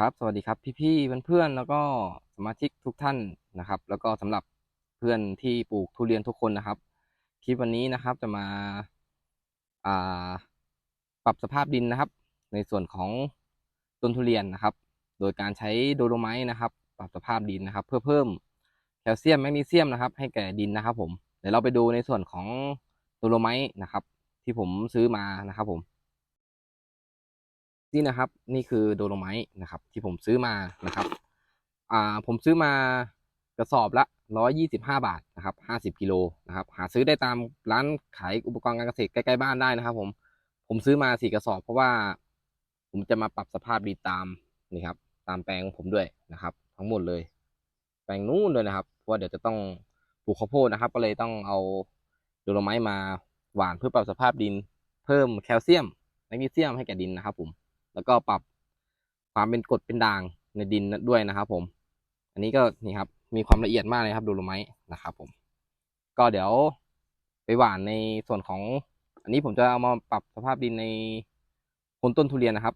ครับ สวัสดีครับพี่ๆเพื่อนๆแล้วก็สมาชิกทุกท่านนะครับ แล้วก็สำหรับเพื่อนที่ปลูกทุเรียนทุกคนนะครับ คลิปวันนี้นะครับจะมาอ่าปรับสภาพดินนะครับ ในส่วนของต้นทุเรียนนะครับ โดยการใช้โดโลไมต์นะครับ ปรับสภาพดินนะครับ เพื่อเพิ่มแคลเซียมแมกนีเซียมนะครับ ให้แก่ดินนะครับ ผมเดี๋ยวเราไปดูในส่วนของโดโลไมต์นะครับ ที่ผมซื้อมานะครับ ผม นี่นะครับ นี่คือโดโลไมต์นะครับ ที่ผมซื้อมานะครับอ่าผมซื้อมากระสอบละร้อยยี่สิบห้าบาทนะครับห้าสิบกิโลนะครับหาซื้อได้ตามร้านขายอุปกรณ์การเกษตรใกล้ๆบ้านได้นะครับ ผมผมซื้อมาสี่กระสอบ เพราะว่าผมจะมาปรับสภาพดินตามนี่ครับ ตามแปลงของผมด้วยนะครับ ทั้งหมดเลย แปลงนู้นด้วยนะครับเพราะว่าเดี๋ยวจะต้องปลูกข้าวโพดนะครับ ก็เลยต้องเอาโดโลไมต์มาหว่านเพื่อปรับสภาพดิน เพิ่มแคลเซียมแมกนีเซียมให้แก่ดินนะครับผม แล้วก็ปรับความเป็นกรดเป็นด่างในดินด้วยนะครับ ผม อันนี้ก็นี่ครับ มีความละเอียดมากเลยครับดูลไม้นะครับ ผม ก็เดี๋ยวไปหว่านในส่วนของ อันนี้ผมจะเอามาปรับสภาพดินในคนต้นทุเรียนนะครับ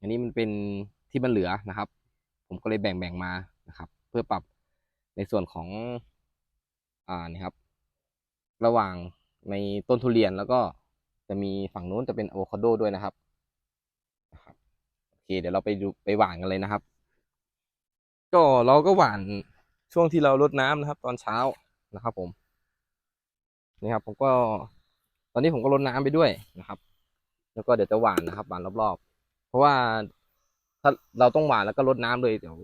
อันนี้มันเป็นที่มันเหลือนะครับ ผมก็เลยแบ่งแบ่งมานะครับ เพื่อปรับในส่วนของอ่านี่ครับ ระหว่างในต้นทุเรียนแล้วก็จะมีฝั่งนู้นจะเป็นอะโวคาโดด้วยนะครับ เคเดี๋ยวเราไปดูไปหว่านกันเลยนะครับ ก็เราก็หว่านช่วงที่เรารดน้ำนะครับ ตอนเช้านะครับ ผมนี่ครับ ผมก็ ตอนนี้ผมก็รดน้ำไปด้วยนะครับ แล้วก็เดี๋ยวจะหว่านนะครับหว่านรอบๆ เพราะว่าถ้าเราต้องหว่านแล้วก็รดน้ำเลยเดี๋ยว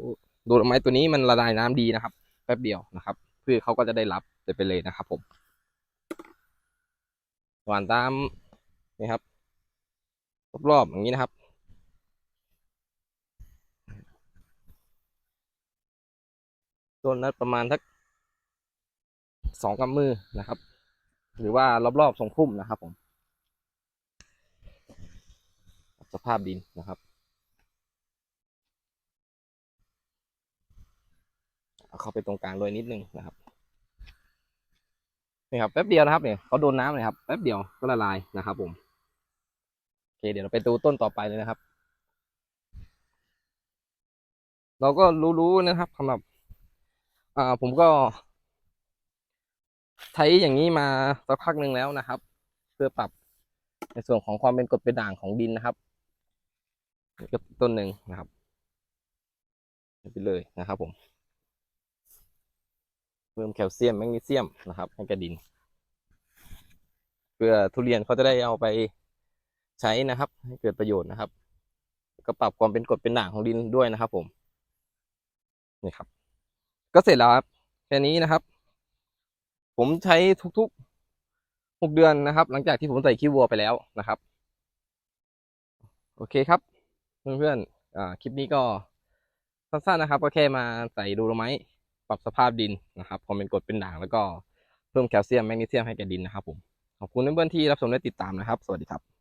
ดูไม้ตัวนี้มันละลายน้ำดีนะครับ แป๊บเดียวนะครับพืชเขาก็จะได้รับไปเลยนะครับ ผม หว่านตามนี่ครับรอบๆอย่างนี้นะครับ ต้นละประมาณสักสองกำมือนะครับ หรือว่ารอบๆทรงพุ่มนะครับผม สภาพดินนะครับเอาเข้าไปตรงกลางโดยนิดนึงนะครับนี่ครับแป๊บเดียวนะครับเนี่ยเขาโดนน้ำเลยครับแป๊บเดียวก็ละลายนะครับผมโอเคเดี๋ยวเราไปดูต้นต่อไปเลยนะครับ เราก็รู้ๆนะครับสำหรับ อ่าผมก็ใช้อย่างนี้มาสักพักหนึ่งแล้วนะครับ เพื่อปรับในส่วนของความเป็นกรดเป็นด่างของดินนะครับก็ต้นหนึ่งนะครับไปเลยนะครับผมเพิ่มแคลเซียมแมกนีเซียมนะครับให้กับดิน เพื่อทุเรียนเขาจะได้เอาไปใช้นะครับ ให้เกิดประโยชน์นะครับ ก็ปรับความเป็นกรดเป็นด่างของดินด้วยนะครับ ผมนี่ครับ ก็เสร็จแล้วครับแค่นี้นะครับ ผมใช้ทุกๆหกเดือนนะครับ หลังจากที่ผมใส่ขี้วัวไปแล้วนะครับ โอเคครับ เพื่อนๆคลิปนี้ก็สั้นๆนะครับ ก็แค่มาใส่ดูโลไม้ปรับสภาพดินนะครับความเป็นกรดเป็นด่างแล้วก็เพิ่มแคลเซียมแมกนีเซียมให้แก่ดินนะครับผมขอบคุณเพื่อนๆที่รับชมและติดตามนะครับ สวัสดีครับ